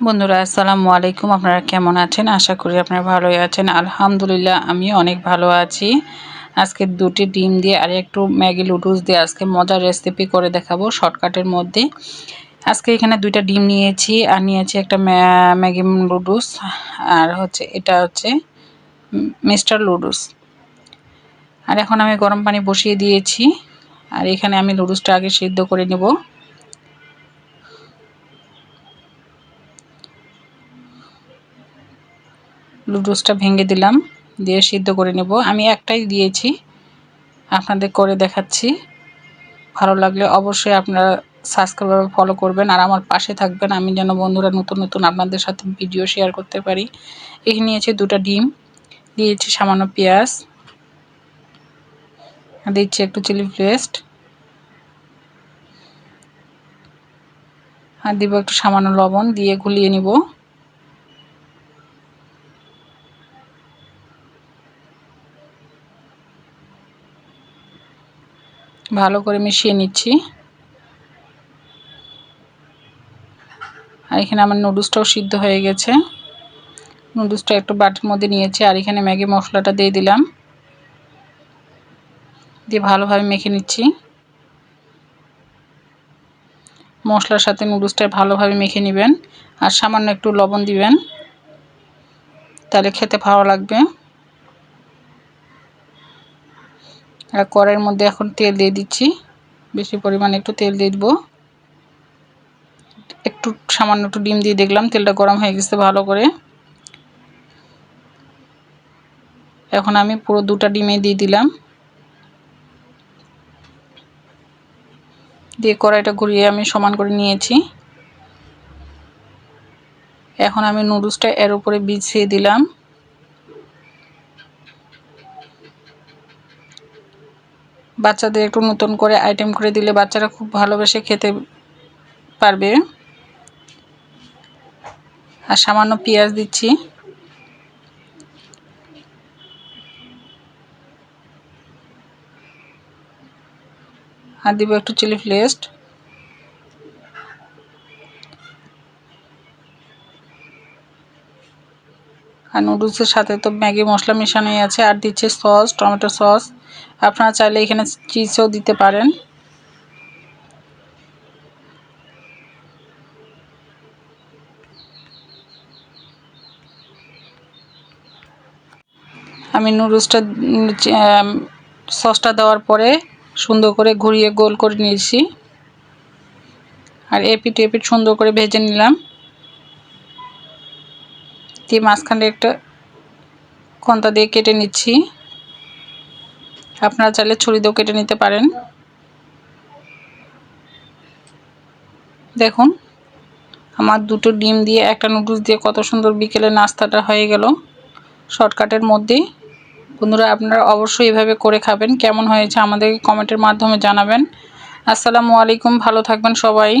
বন্ধুরা, আসসালামু আলাইকুম। আপনারা কেমন আছেন? আশা করি আপনারা ভালোই আছেন। আলহামদুলিল্লাহ আমি অনেক ভালো আছি। আজকে দুটি ডিম দিয়ে আর একটু ম্যাগি লুডুস দিয়ে আজকে মজার রেসিপি করে দেখাবো শর্টকাটের মধ্যে। আজকে এখানে দুইটা ডিম নিয়েছি আর নিয়েছি একটা ম্যাগি লুডুস আর হচ্ছে এটা হচ্ছে মিস্টার লুডুস আর এখন আমি গরম পানি বসিয়ে দিয়েছি। আর এখানে আমি লুডুসটা আগে সিদ্ধ করে নেব। লুডুসটা ভেঙে দিলাম, দিয়ে সিদ্ধ করে নেব। আমি একটাই দিয়েছি, আপনাদের করে দেখাচ্ছি। ভালো লাগলে অবশ্যই আপনারা সাবস্ক্রাইব ফলো করবেন, আর আমার পাশে থাকবেন। আমি যেন বন্ধুরা নতুন নতুন আপনাদের সাথে ভিডিও শেয়ার করতে পারি। এখানে নিয়েছি দুটা ডিম, দিয়েছি সামান্য পেঁয়াজ দিচ্ছি একটু চিলি পেস্ট আর দিব একটু সামান্য লবণ, দিয়ে গুলিয়ে নিব। ভালো করে মিশিয়ে নিচ্ছি। আর এখানে আমার নুডলসটাও সিদ্ধ হয়ে গেছে। নুডলসটা একটু বাটির মধ্যে নিয়েছি আর এখানে ম্যাগি মশলাটা দিয়ে দিলাম। দিয়ে ভালোভাবে মেখে নিচ্ছি। মশলার সাথে নুডলসটা ভালোভাবে মেখে নেবেন আর সামান্য একটু লবণ দিবেন। তাহলে খেতে ভালো লাগবে। আর কড়াইয়ের মধ্যে এখন তেল দিয়ে দিচ্ছি। বেশি পরিমাণে একটু তেল দিয়ে দেবো। একটু সামান্য একটু ডিম দিয়ে দেখলাম তেলটা গরম হয়ে গেছে ভালো করে। এখন আমি পুরো দুটা ডিমে দিয়ে দিলাম। দিয়ে কড়াইটা ঘুরিয়ে আমি সমান করে নিয়েছি। এখন আমি নুডলসটা এর উপরে বিছিয়ে দিলাম। বাচ্চাদের একটু নতুন করে আইটেম করে দিলে বাচ্চারা খুব ভালোবেসে খেতে পারবে। আর সামান্য পেঁয়াজ দিচ্ছি। আর দিব একটু চিলি ফ্লেস্ট আর নুডলসের সাথে তো ম্যাগি মশলা মেশানোই আছে। আর দিচ্ছে সস, টমেটো সস। আপনারা চাইলে এখানে চিজও দিতে পারেন। আমি নুডলসটা সসটা দেওয়ার পরে সুন্দর করে ঘুরিয়ে গোল করে নিয়েছি। আর এপিট এপিট সুন্দর করে ভেজে নিলাম। দিয়ে মাঝখানে একটা কন্তা দিয়ে কেটে নিচ্ছি। আপনারা চাইলে ছুরি দিয়েও কেটে নিতে পারেন। দেখুন, আমার দুটো ডিম দিয়ে একটা নুডলস দিয়ে কত সুন্দর বিকেলে নাস্তাটা হয়ে গেল। শর্টকাটের মধ্যেই। বন্ধুরা, আপনারা অবশ্যই এভাবে করে খাবেন। কেমন হয়েছে আমাদেরকে কমেন্টের মাধ্যমে জানাবেন। আসসালামু আলাইকুম, ভালো থাকবেন সবাই।